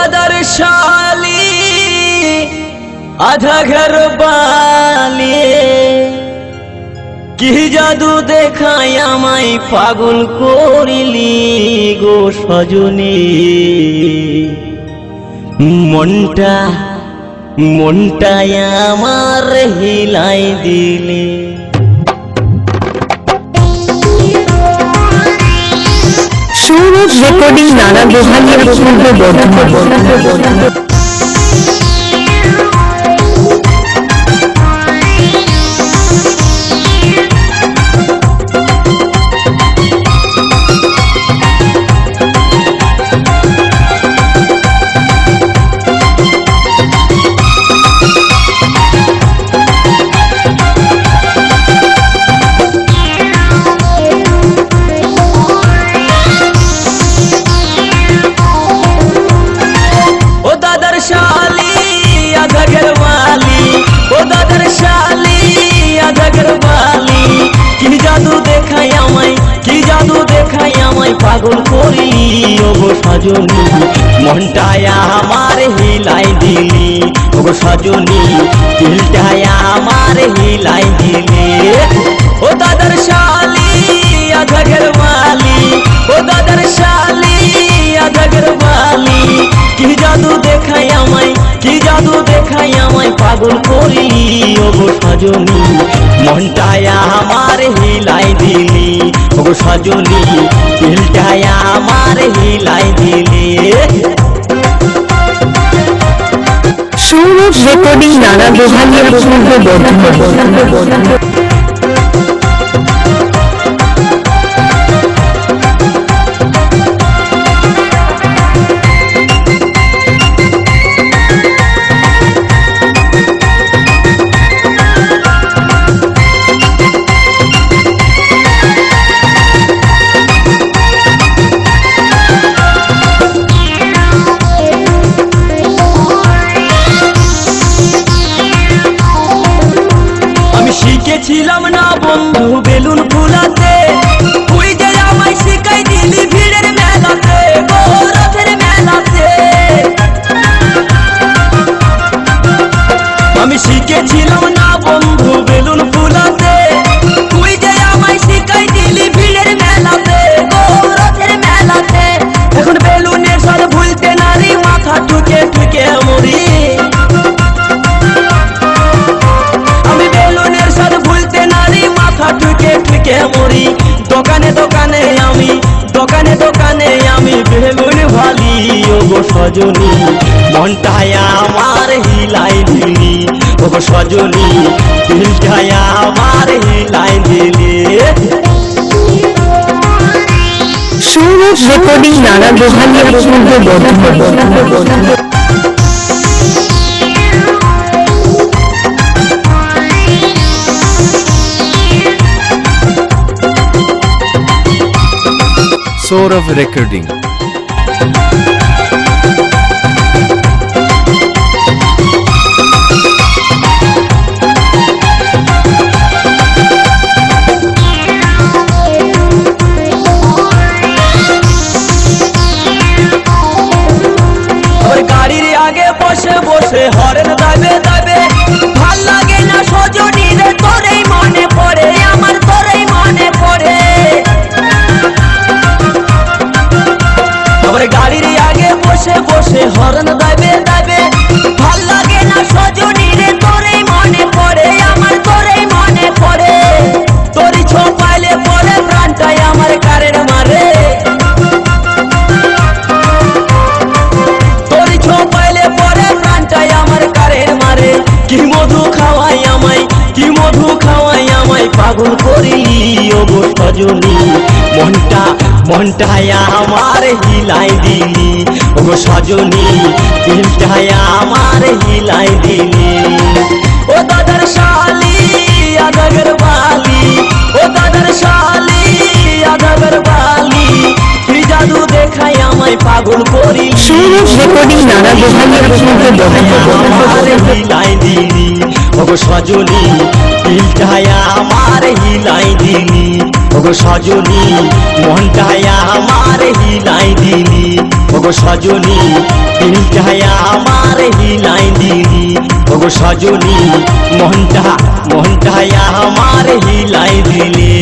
দাদার শালি, আধা ঘর বালি। কি জাদু দেখাই আমায় পাগল করিলি গো সজনী? মনটা মনটাই আমার হিলাই দিলে। রেকর্ডিং নানা গোহালিয়া পূর্ব বর্ধমান পাগল করি ও গো সজনী। মনটায় আমার হিলাই দিলি ও গো সজনী। দিলটায় আমার হিলাই দিলি। ও দাদার শালি আধা ঘরওয়ালি ও দাদার শালি আধা ঘরওয়ালি কি জাদু দেখাই আমায়, কি জাদু দেখাই আমায় পাগল করি ও গো সজনী। মনটায় আমার হিলাই সজনী দিলটায় আমার হিলাই দিলি। সৌরভ রেকর্ডিং নানা বিভাগের পূর্ব বর্ধমান শিখেছিলাম না বন্ধু বেলুন সজনী মনটায় আমার হিলাই দিলি ও সজনী দিলটায় আমার হিলাই দিলি সৌরভ রেকর্ডিং নানা গোহালিয়া পূর্ব বর্ধমান Saurav Recording. বসে বসে হরেন পাগল করিলি ও গো সজনী। মনটা মনটাই আমার হিলাই দিলি। ও গো সজনী দিলটাই আমার হিলাই দিলি। ও দাদার শালি আদাগর বালি। ও দাদার শালি আদাগর বালি। কি জাদু দেখাই আমায় পাগল সৌরভ রেকর্ডিং নানা গোহালিয়া হিলাই দিলি। ওগো সজনী মনটায় আমার হিলাই দিলি। ওগো সজনী মনটায় আমার হিলাই দিলি। ওগো সজনী দিলটায় আমার হিলাই দিলি। ওগো সজনী মনটা মনটায় আমার হিলাই দিলি।